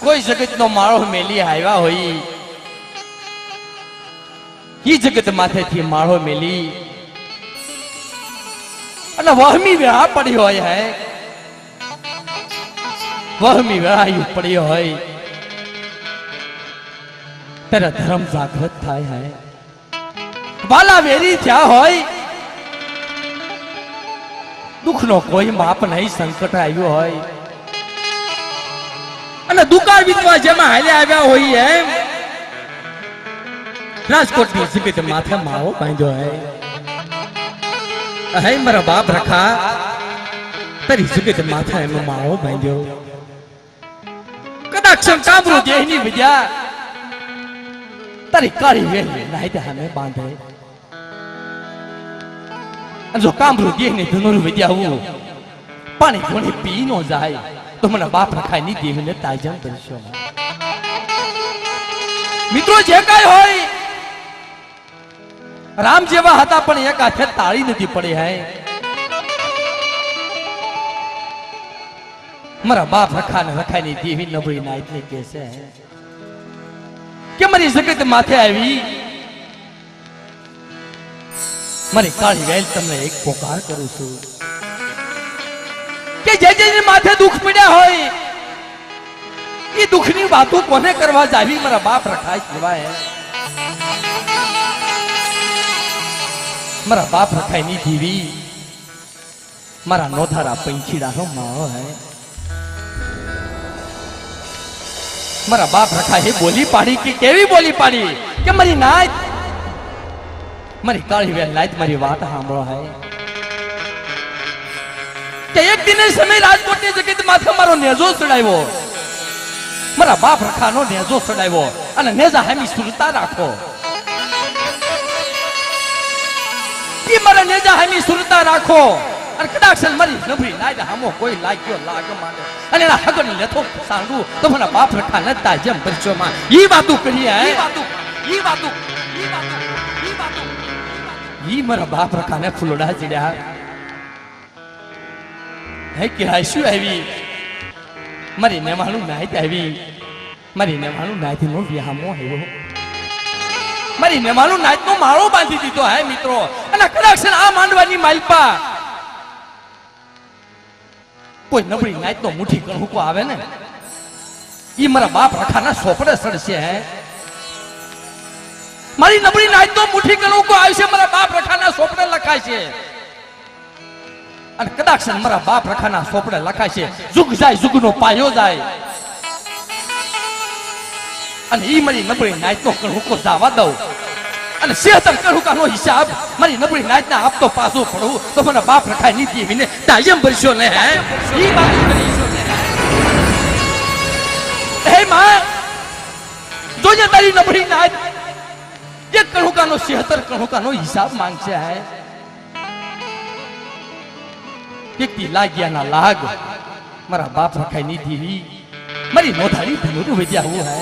કોઈ જગતનો માળો મેલી આવ્યા હોય. ઈ જગત માથેથી માળો મેલી. અને વહમી વેળા પડી હોય હે. વહમી વેળા પડી હોય. ત્યારે ધર્મ જાગૃત થાય હે. વાલા વેરી થયા હોય. દુઃખનો કોઈ માપ નહીં સંકટ આવ્યું હોય. અને દુકાળ વિધવા જેમાં હાલ્યા આવ્યા હોય એમ. રાજકોટની જીપીત માથે માવો બાંધ્યો હે. હે મારા બાપ રખા, તારી જીપીત માથે એનો માવો બાંધ્યો. કદાચ શંકામૃત દેહની વિદ્યા, તારી કાળી વેલી નાઈતે હમે બાંધે. જો કામરૂ દેહની ધનુર વિદ્યા હું, પાણી ધોણી પી નો જાય. તો બાપ રખાયની દેવીને તાજમ કરશો મિત્રો, જે કઈ હોય, રામ જેવા હતા, પણ એક હાથે તાળી નથી પડી, હે. મારા બાપ રખાને રખાયની દેવી નબળી ના એટલે કે છે. કે મારી જગત માથે આવી? મારી કાળી વેલ તમને એક પોકાર કરું છું. કે જે જે માથે દુઃખ પડ્યા હોય, એ દુઃખની વાતો કોને કરવા જાવી? મારા બાપ રખાય કહેવાય મારા બાપ રખાયની જીવી. મારા નોધારા પંખીડાનો માળો હે. મારા બાપ રખા હે બોલી પાડી કે કેવી બોલી પાડી? કે મારી નાચ મારી કાળી વેલ નાચ મારી વાત સાંભળો હે. કે એક દિને સમય રાજકોટની જગત માથે મારો નેજો ચડાવ્યો મારા બાપ રખાનો નેજો ચડાવ્યો અને નેજા હામી સુરતા રાખો. ઈ મારા નેજા હામી સુરતા રાખો. અને કદાચ મારી નબળી લાગે હામો કોઈ લાગ્યો લાગ માને અને એના હગન લેતો સાંડું તો મને બાપ રખા લેતા જેમ પરચો માં. ઈ વાતું કરીએ ઈ વાતું ઈ વાતું ઈ વાતું ઈ વાતું. ઈ મારા બાપ રખાને ફૂલડા ચડ્યા. કોઈ નબળી નાયત તો મુઠ્ઠી કણુકો આવે ને? ઈ મારા બાપ રખાના સોપડે સડશે, હે. મારી નબળી તો મુઠ્ઠી કણુકો આવશે, મારા બાપ રખાના સોપડે લખાય છે અને કદાચ મારા બાપ રખાના સોપડે છે જુગ જાય, જુગનો પાયો જાય. અને ઈ મારી નબળી નાયતો કણુકો જવા દઉં. અને સેહતર કણુકાનો હિસાબ મારી નબળી નાયત ના આપતો પાછો પડું. તો મને બાપ રખાય નીતિ વિને તાયમ ભરશો ને, હે? ઈ વાત કરીશો ને, હે? માં, જોજે તારી નબળી નાયત એક કણુકાનો શેતર કણુકાનો હિસાબ માંગશે, હે? વ્યક્તિ લાગ્યાના લાગ મારા બાપ રખાઈ ની દેવી મારી નોધાળી ધનુર વિદ્યા હું હે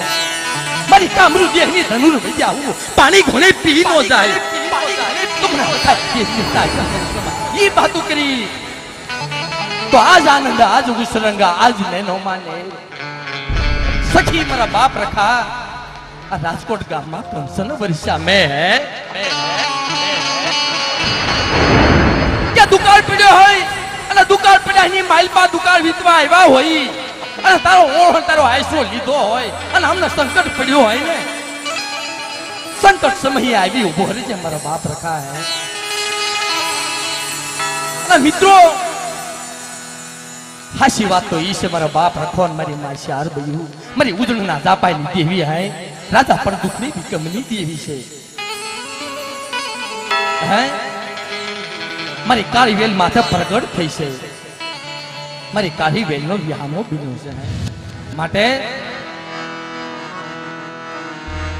મારી કામરૂ દેહની ધનુર વિદ્યા હું પાણી ઘોડે પી નો જાય ઈ બાતુ કરી તો આજ આનંદ આજ ઉસરંગા આજ નેનો માને સખી મારા બાપ રખા આ રાજકોટ ગામમાં પંચન વર્ષા મેં હે દુકાળ પડ્યો હોય અને દુકાળ પડ્યા ની માલપા દુકાળ વીતવા આવ્યા હોય. અને તારો ઓળો તારો આયસો લીધો હોય. અને અમને સંકટ પડ્યો હોય ને. સંકટ સમય આવી ઊભો રહી છે મારા બાપ રખા હે. અને મિત્રો, હાસી વાત તો ઈ છે, મારા બાપ રખો ને મારી માં શાર બયું. મારી ઉજળના જાપાની દેવી હે. રાજા પણ દુખની વિકમની દેવી છે. હે? મારી કાળી વેલ માથે પ્રગટ થઈ છે. મારી કાળી વેલ નો વિહામો બીનો છે. માટે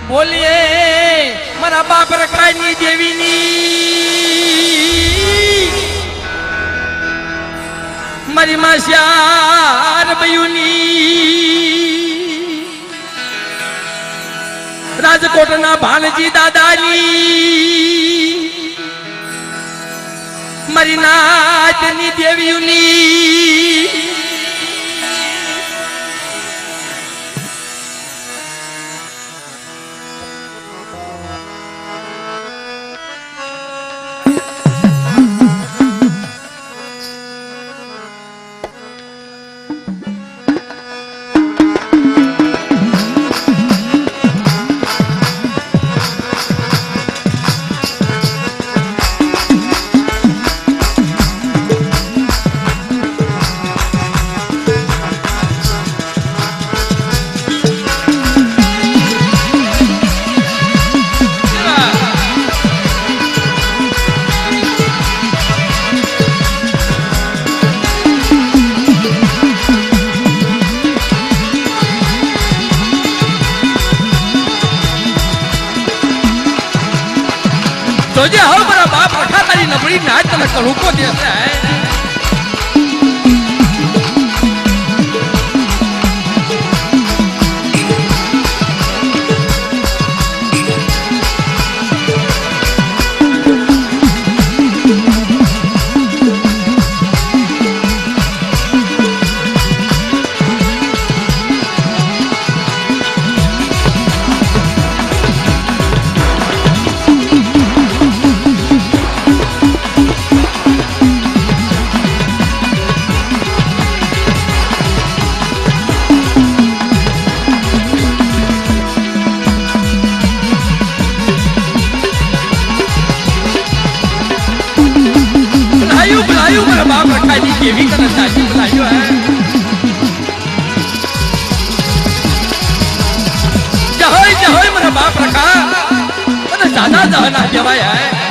બોલીએ, મારા બાપ રખાયની દેવીની. મારી માસ્યાર બયુની રાજકોટના ભાણજી દાદાની. મારી નાચની દેવીઓની જોજે હવે મારા બાપ રખા તારી નબળી નાચ તને કડુકો દેશે રખાની કેવી તને સાચી બલાયું હે જહોય જહોય મારા બાપ રખા. અને દાદા દહના કહેવાય, હે.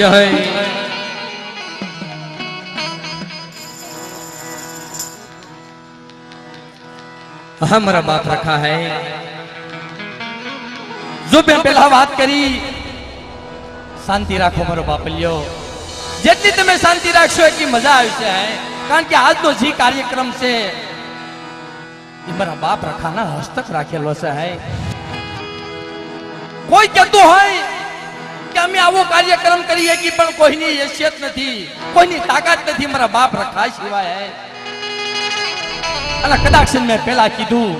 જય હા મારા બાપ રખા હે જો મેં પેલા વાત કરી શાંતિ રાખો મારો બાપ લ્યો જેટલી તમે શાંતિ રાખશો એટલી મજા આવશે હે કારણ કે આજનો જે કાર્યક્રમ છે એ મારા બાપ રખાના હસ્તક રાખેલો છે હે કોઈ કહેતું હોય કે અમે આવો કાર્યક્રમ કરીએ કે પણ કોઈની હેસિયત નથી, કોઈની તાકાત નથી, મારા બાપ રખા સિવાય. અને કદાચ મેં પેલા કીધું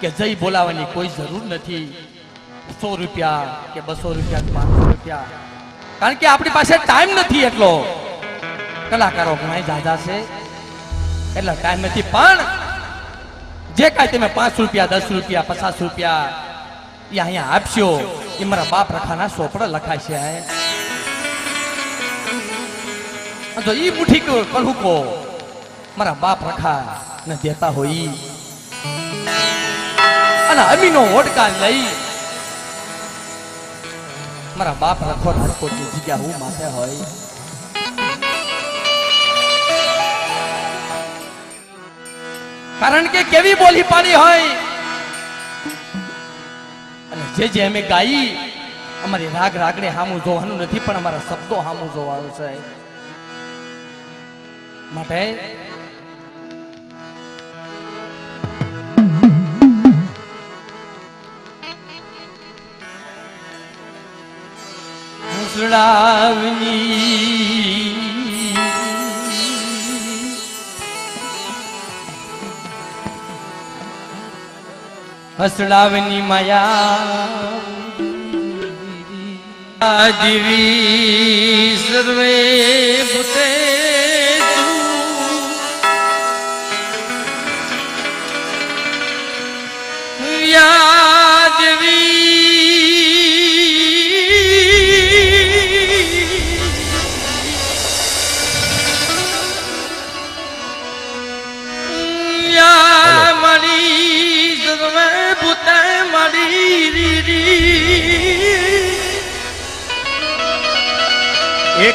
કે જઈ બોલાવાની કોઈ જરૂર નથી. સો રૂપિયા કે બસો રૂપિયા પાંચસો રૂપિયા. કારણ કે આપણી પાસે ટાઈમ નથી એટલો. કલાકારો ઘણા જાજા છે. એટલે ટાઈમ નથી. પણ જે કાંઈ તમે પાંચ રૂપિયા, દસ રૂપિયા, પચાસ રૂપિયા એ અહીંયા આપશો એ મારા બાપ રખાના સોપડા લખાશે. તો ઈ મુઠી કહું મારા બાપ રખા ને દેતા હોય. અને અમીનો ઓટકા લઈ મારા બાપ રખો રાજકોટની જગ્યા હું માથે હોય. કારણ કે કેવી બોલી પાડી હોય? જે જે અમે ગાઈ, અમારી રાગ રાગડે હામું જોવાનું નથી, પણ અમારા શબ્દો હામું જોવાનું છે. માટે હસડાવની હસડાવની માયા. જીવી સર્વે ભૂતે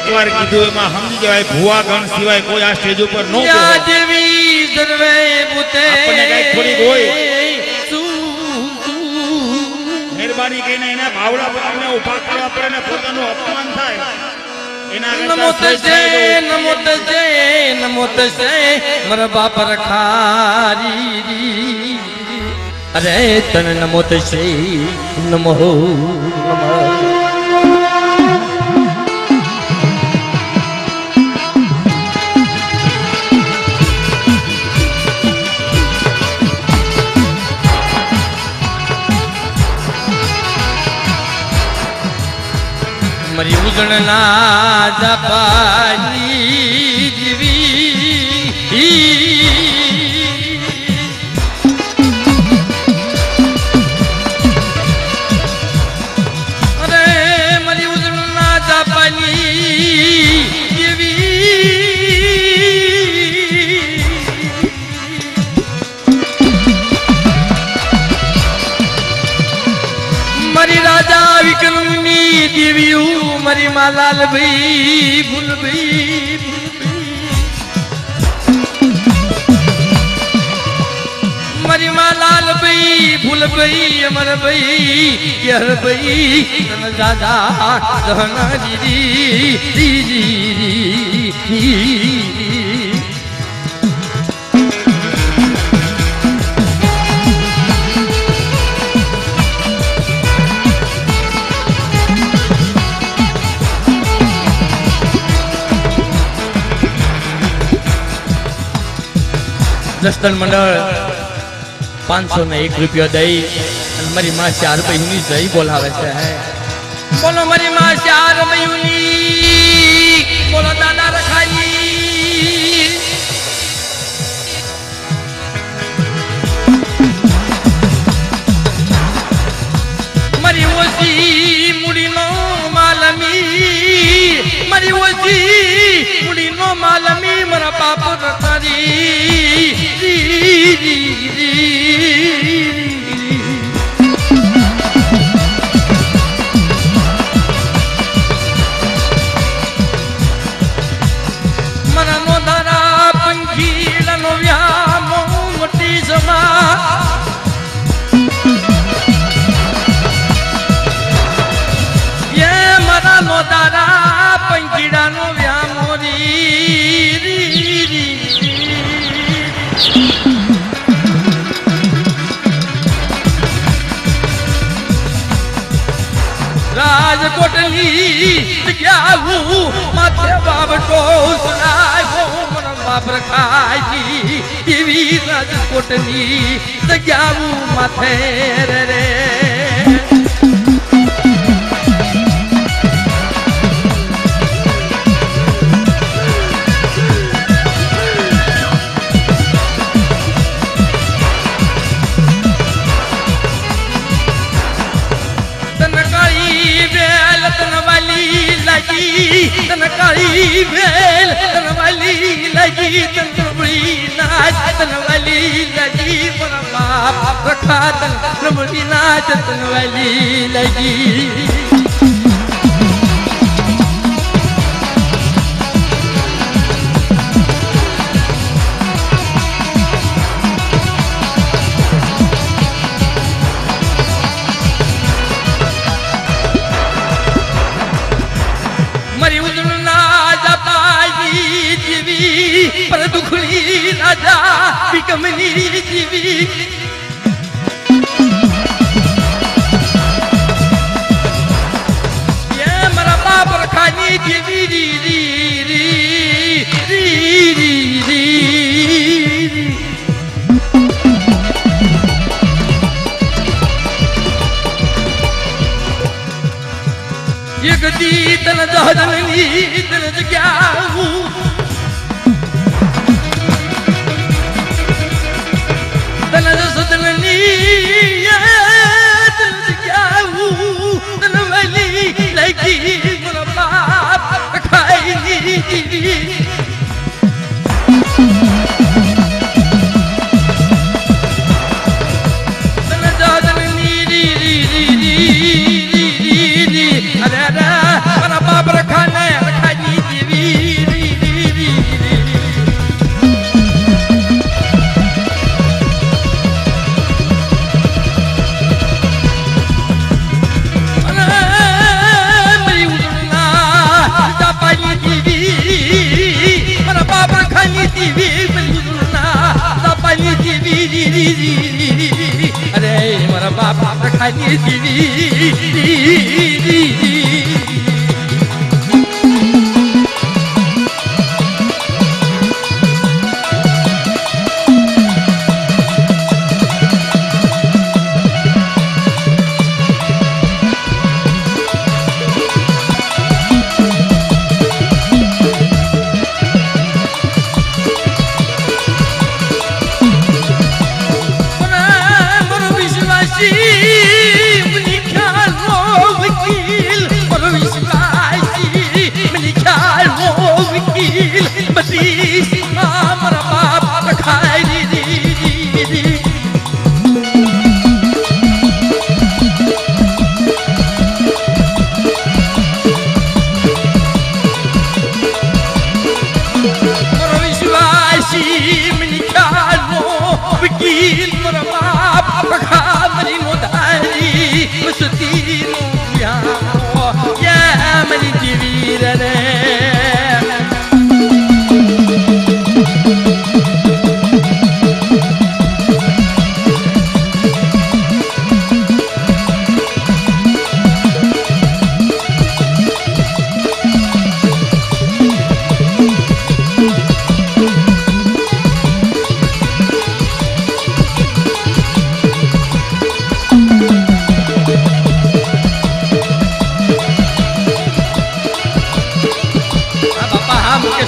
એકવાર કીધું એમાં સમજી જવાય ભુવા ગણ સિવાય કોઈ આ સ્ટેજ ઉપર નો થોડીક હોય. મહેરબાની કરીને એના ભાવડા પકડીને ઊભા કરવા પડે ને પોતાનું અપમાન થાય. એના નમો શ્રેષ્ઠ નમો તસે નમો તસે મારા બાપ રખારી અરે તને નમો તસે નમો નમઃ મરી ઉજળના જપાની મારી માં લાલભાઈ ભૂલભાઈ મારી માં લાલભાઈ ભૂલભાઈ અમરભાઈ યરભાઈ ભાઈ દાદા દીદી દીદી દસ્તન મંડળ પાંચસો ને એક રૂપિયા દઈ અને મારી માં ચાર મહિની દઈ બોલાવે છે. બોલો મારી માં ચાર મહિની, બોલો દાદા રખાઈ. મારી ઓછી મૂડીનો માલમી મારી ઓછી મૂડીનો માલમી મારા બાપ રખા તન નબળી નાચ તન વાલી લાગી. તન દહદનની તન જગ્યાવું તન જસદનની દીદી અરે મારા બાપ ખાલી દીદી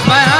બાપા હા મુકેશભાઈ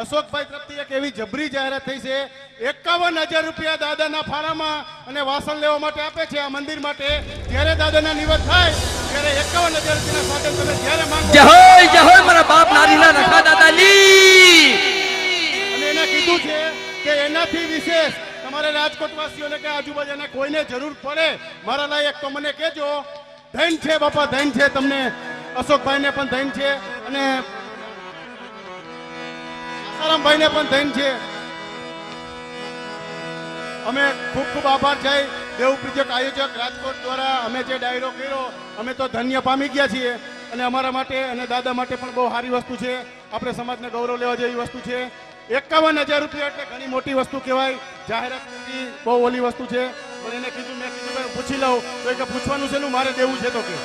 અશોકભાઈ તરફથી એક એવી જબરી જાહેરાત થઈ છે. એકાવન હજાર રૂપિયા દાદાના ફાળામાં અને વાસણ લેવા માટે આપે છે આ મંદિર માટે. જ્યારે દાદાના નિવત થાય ત્યારે એકાવન હજાર રૂપિયાના સાધન તમે જ્યારે માંગો જય હોય જય મારા બાપ નારીના રખા દાદાની અને એને કીધું છે કે એનાથી વિશેષ તમારે રાજકોટવાસીઓને કે આજુબાજુના કોઈને જરૂર પડે મારા લાયક તો મને કહેજો. ધૈન છે બાપા ધૈન છે તમને. અશોકભાઈને પણ ધન છે. અને આસારામભાઈને પણ થઈને છે. અમે ખૂબ ખૂબ આભાર છે. દેવ પૂજક આયોજક રાજકોટ દ્વારા અમે જે ડાયરો કર્યો, અમે તો ધન્ય પામી ગયા છીએ. અને અમારા માટે અને દાદા માટે પણ બહુ સારી વસ્તુ છે. આપણે સમાજને ગૌરવ લેવા જેવી વસ્તુ છે. એકાવન હજાર રૂપિયા એટલે ઘણી મોટી વસ્તુ કહેવાય. જાહેરાત બહુ ઓલી વસ્તુ છે. પણ એને કીધું, મેં કીધું પૂછી લઉં. તો એ કે, પૂછવાનું છે નું મારે દેવું છે તો કે.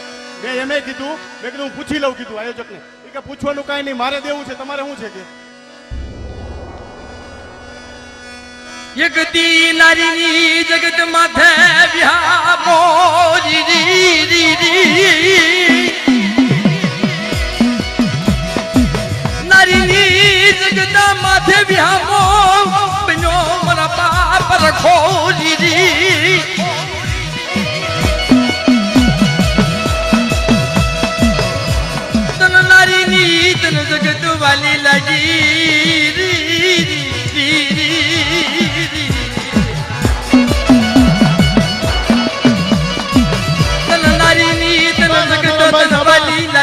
મેં એમ કીધું, મેં કીધું, હું પૂછી લઉં, કીધું આયોજકને. એ કે, પૂછવાનું કાંઈ નહીં, મારે દેવું છે, તમારે શું છે કે? યગતી નારીની જગત માથે વ્યામો રી રી રી રી. નારીની જગત માથે વ્યામો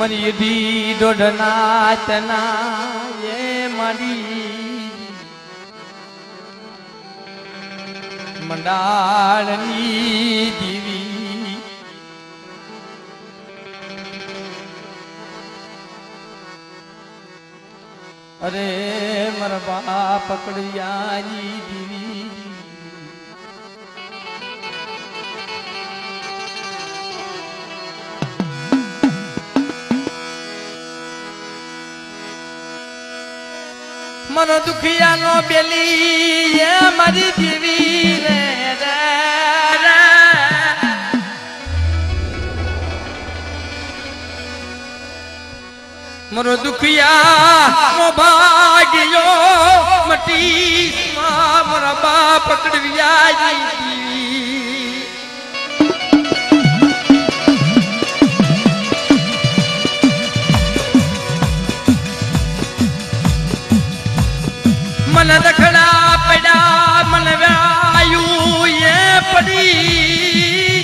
મરી દી દોઢના તના એ મારી મંડાળની દીવી. અરે મારા બાપ પકડિયાની દીવી. મનો દુખિયાનો બેલી, એ મારી દેવી રે રે રે. દુખિયા ભાગ્યો, મટી મા મારા બાપ પકડવ્યા જી મન દખડા પડ્યા, મન વ્યાયું એ પડી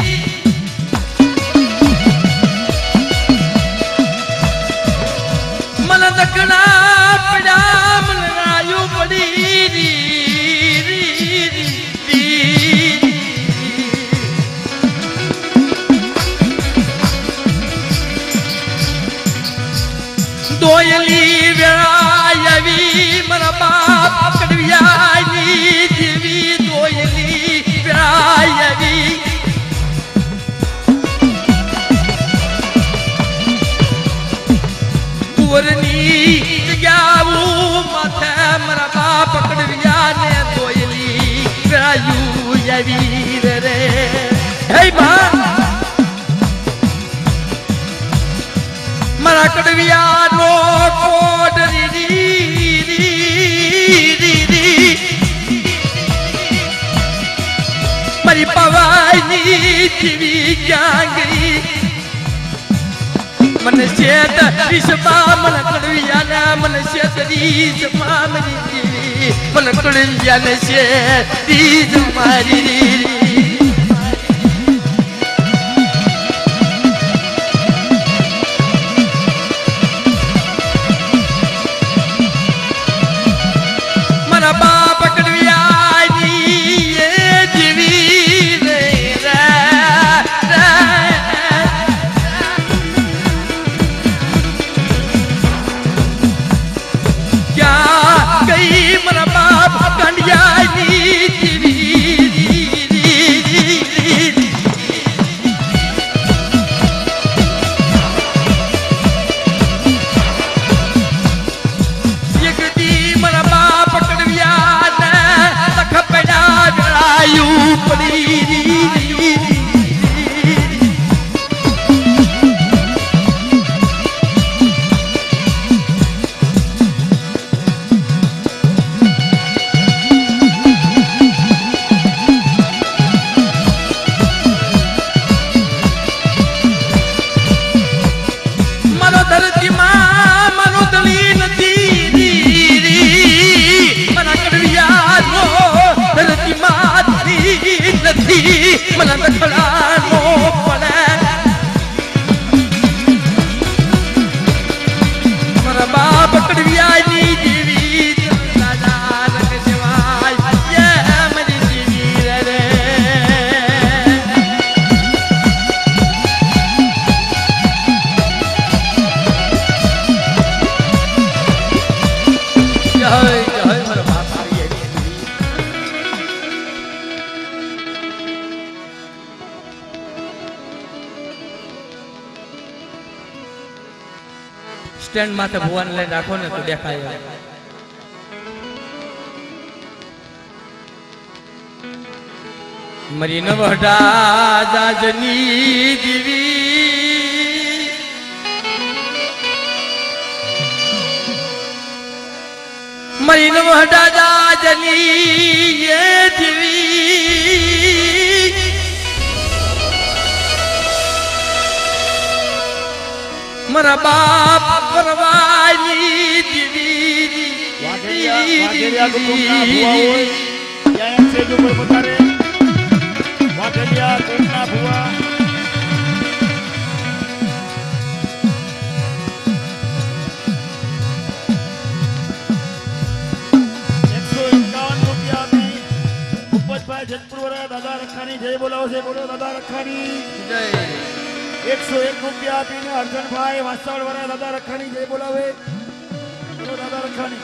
મન દખડા પડ્યા, મન વ્યાયું પડી. દોયલી મારા કુંવરની જગ્યાઓ માથે મારા બાપ કડવિયાને દોયલી વેળાયું આવી રે હે બા મારા કડવિયા નો કોડ રી રી રી રી રી. મારી પવાઈની જીવી ક્યાં ગઈ? મને શેત વિષમાં મને કડવિયાના, મને શેત રીજમાં મામરી મન કડવિયાને શેત રીજ મારી રી માથે ભુવાન લઈને રાખો ને તો દેખાય મરીન મરી નવડા જાજની દીવી. મરી નવડા જાજની એ દીવી. મારા બાપ પરવાની જેતપુરવાળા દાદા રખાની જય બોલાવો છે બોલો દાદા રખાની. જય. એકસો એક રૂપિયા આપીને અર્જનભાઈ વાસણ વાળા દાદા રખાણી જય બોલાવે. બોલો દાદા રખાણી.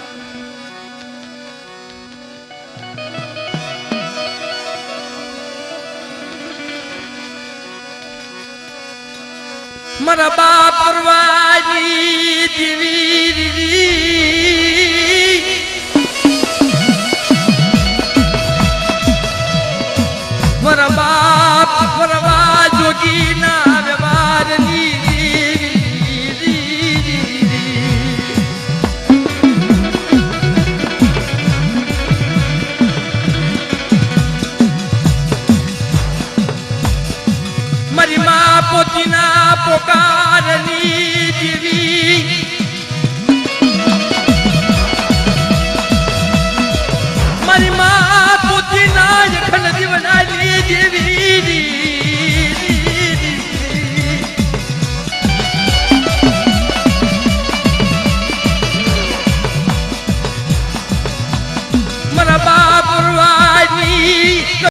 મારા બાપ પરવાની દીવી.